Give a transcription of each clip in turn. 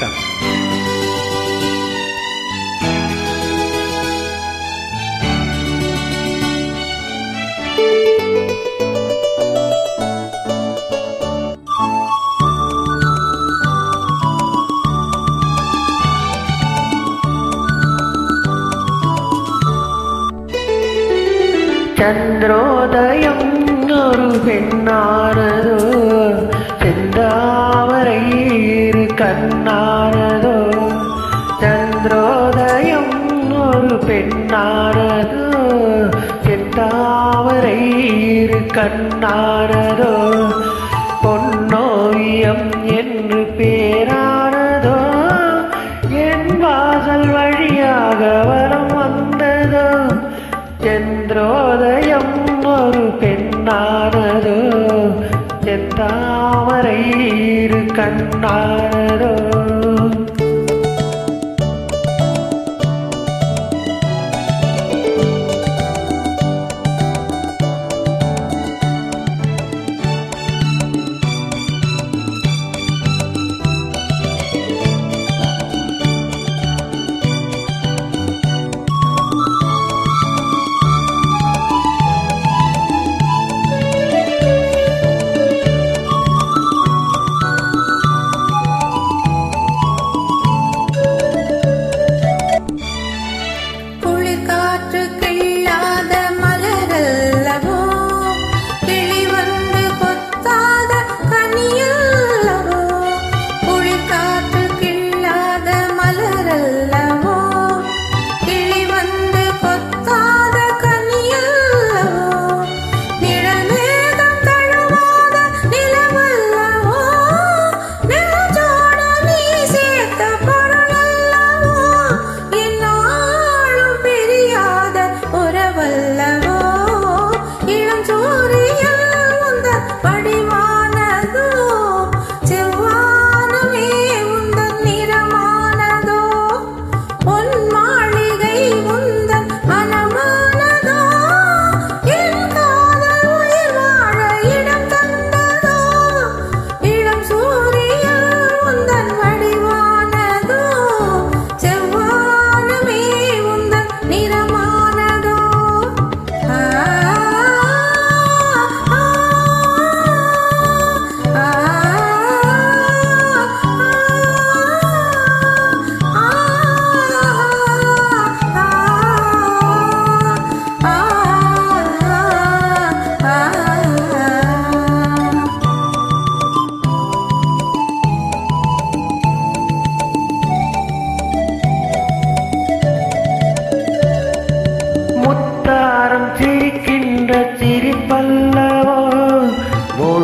வணக்கம் ചന്ദ്രോദയം ഒരു പെണ്ണാണതോ ചെന്താമരൈ ഇരു கண்ணாரதோ செந்தாமரை இரு கண்ணாரதோ பொன்னோயம் என்று பேரானதோ? என் வாசல் வழியாக வரம் வந்ததோ? செந்திரோதயம் ஒரு பெண்ணானதோ? செந்தாமரை இரு கண்ணாரதோ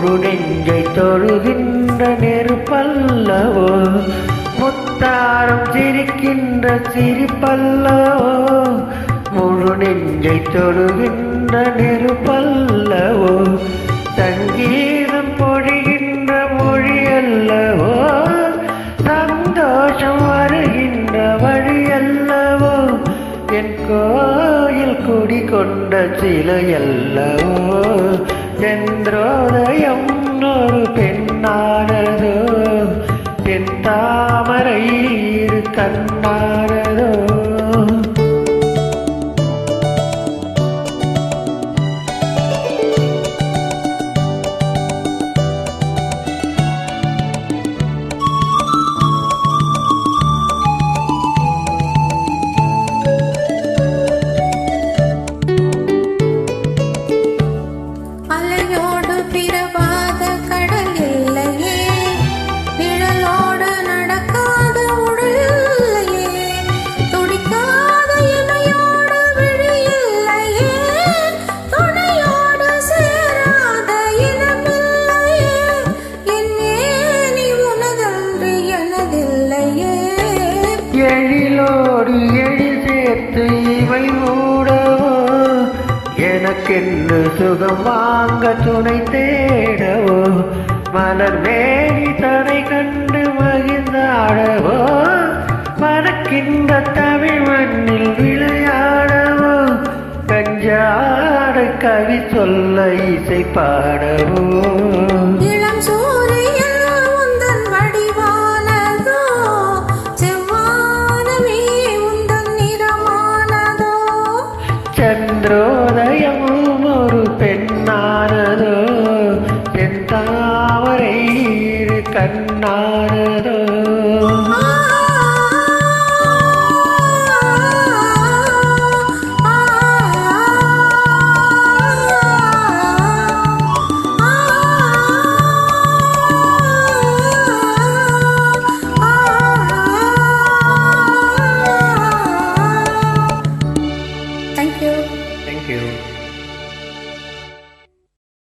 முழு நெஞ்சை தொழுகின்ற நெருப்பல்லவோ முத்தாரம் சிரிக்கின்ற சிரிப்பல்லவோ முழு நெஞ்சை தொழுகின்ற நெருப்பல்லவோ சங்கீதம் பொழிகின்ற மொழி அல்லவோ சந்தோஷம் வருகின்ற வழி அல்லவோ என் கோ കുടികൊണ്ട ചിലയല്ലവോ ചന്ദ്രോദയം ഒരു പെണ്ണാനതോ എൻ താമരയിൽ കണ്ണാ எனக்கென்று சுகம் வாங்க துணை தேடவோ? மலர் வேலி தனை கண்டு மகிழ்ந்தாடவோ மறக்கின்ற தமிழ் மண்ணில் விளையாடவோ? கஞ்சாட கவி சொல்ல இசை பாடவோ?